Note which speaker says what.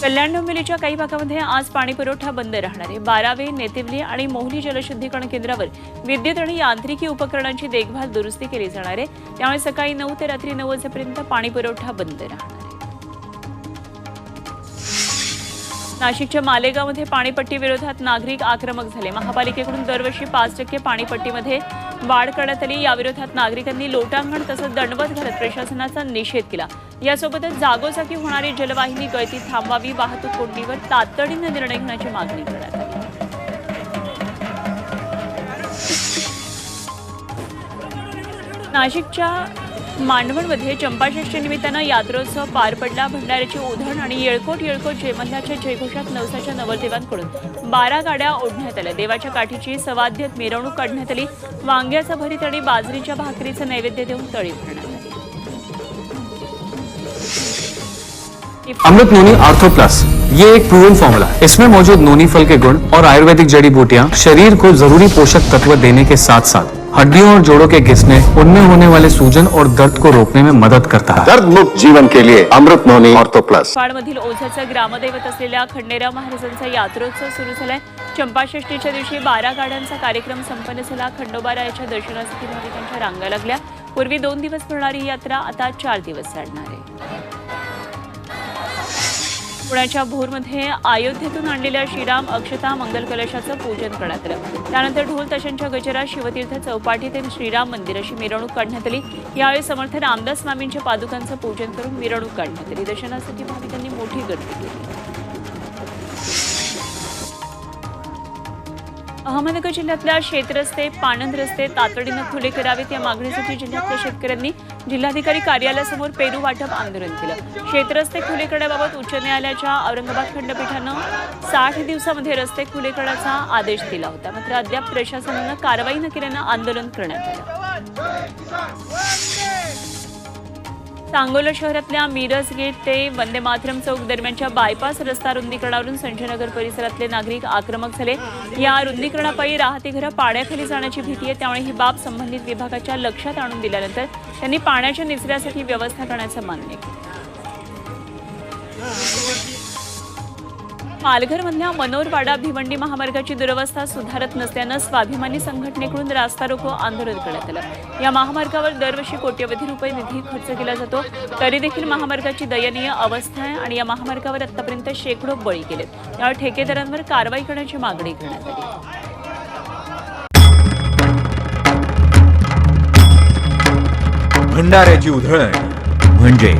Speaker 1: कल्याण डोंबिवलीच्या काही भागामध्ये आज पाणीपुरवठा बंद राहणार आहे. बारावे नेतिवली आणि मोहली जलशुद्धीकरण केंद्रावर विद्युत आणि यांत्रिकी उपकरणांची देखभाल दुरुस्ती केली जाणार आहे. त्यामुळे सकाळी नऊ ते रात्री नऊ वाजेपर्यंत पाणी पुरवठा बंद राहणार नाशिकच्या मालेगावमध्ये पाणीपट्टी विरोधात नागरिक आक्रमक झाले. महापालिकेकडून दरवर्षी पाच टक्के पाणीपट्टीमध्ये वाढ करण्यात आली. याविरोधात नागरिकांनी लोटांगण तसंच दंडवत घालत प्रशासनाचा निषेध केला. यासोबतच जागोजागी होणारी जलवाहिनी गळती थांबवावी वाहतूक कोंडीवर तातडीनं निर्णय घेण्याची मागणी करण्यात आली. नाशिकच्या मांडवणमध्ये चंपाषष्ठी निमित्तानं यात्रोत्सव पार पडला. भंडाऱ्याची उधण आणि येळकोट येळकोट जयमल्ल्याच्या जयघोषात नवसाच्या नवरदेवांकडून बारा गाड्या ओढण्यात आल्या. देवाच्या काठीची सवाद्यत मिरवणूक काढण्यात आली. वांग्याचा भरीत आणि बाजरीच्या भाकरीचं नैवेद्य देऊन तळी भरण्यात आली
Speaker 2: अमृत नोनी आर्थो प्लस. ये एक प्रूवन फॉर्मूला है इसमें मौजूद नोनी फल के गुण और आयुर्वेदिक जड़ी बूटियाँ शरीर को जरूरी पोषक तत्व देने के साथ साथ हड्डियों और जोड़ों के घिसने उनमें होने वाले सूजन और दर्द को रोकने में मदद करता है।
Speaker 3: दर्द मुक्त जीवन के लिए अमृत नोनी ऑर्थो प्लस।
Speaker 1: फाडमधील ओझ्याचं ग्रामदैवत असलेल्या खंडेराव महाराजांचा यात्रोत्सव सुरू झालाय. चंपाषष्टीच्या दिवशी बारा गाड्यांचा कार्यक्रम संपन्न झाला. खंडोबारायाच्या दर्शनासाठी भाविकांच्या रांगा लागल्या. पूर्वी दोन दिवस भरणारी ही यात्रा आता चार दिवस चालणार आहे. पुण्याच्या भोरमध्ये अयोध्येतून आणलेल्या श्रीराम अक्षता मंगल कलशाचं पूजन करण्यात आलं. त्यानंतर ढोल तशांच्या गजरात शिवतीर्थ चौपाटी ते श्रीराम मंदिर अशी मिरवणूक काढण्यात आली. यावेळी समर्थ रामदास स्वामींच्या पादुकांचं पूजन करून मिरवणूक काढण्यात आली. दर्शनासाठी भाविकांनी मोठी गर्दी केली. अहमदनगर जिल्ह्यातल्या शेतरस्ते पाणंद रस्ते तातडीनं खुले करावेत या मागणीसाठी जिल्ह्यातल्या शेतकऱ्यांनी जिल्हाधिकारी कार्यालयासमोर पेरू वाटप आंदोलन केलं. शेतरस्ते खुले करण्याबाबत उच्च न्यायालयाच्या औरंगाबाद खंडपीठानं साठ दिवसामध्ये रस्ते खुले करण्याचा आदेश दिला होता. मात्र अद्याप प्रशासनानं कारवाई न केल्यानं आंदोलन करण्यात आलं. सांगोला शहरातल्या मिरज गेट ते वंदे मातरम चौक दरम्यानच्या बायपास रस्ता रुंदीकरणावरून संजयनगर परिसरातले नागरिक आक्रमक झाले. या रुंदीकरणापायी राहती घरं पाण्याखाली जाण्याची भीती आहे त्यामुळे ही बाब संबंधित विभागाच्या लक्षात आणून दिल्यानंतर त्यांनी पाण्याच्या निचऱ्यासाठी व्यवस्था करण्याचं मान्य केलं. पालघरमधल्या मनोरवाडा भिवंडी महामार्गाची दुरवस्था सुधारत नसल्यानं स्वाभिमानी संघटनेकडून रास्ता रोको आंदोलन करण्यात आलं. या महामार्गावर दरवर्षी कोट्यवधी रुपये निधी खर्च केला जातो. तरी देखील महामार्गाची दयनीय अवस्था आहे आणि या महामार्गावर आतापर्यंत शेकडो बळी गेलेत. यावर ठेकेदारांवर कारवाई करण्याची मागणी करण्यात आली.
Speaker 4: भंडाऱ्याची उधळण म्हणजे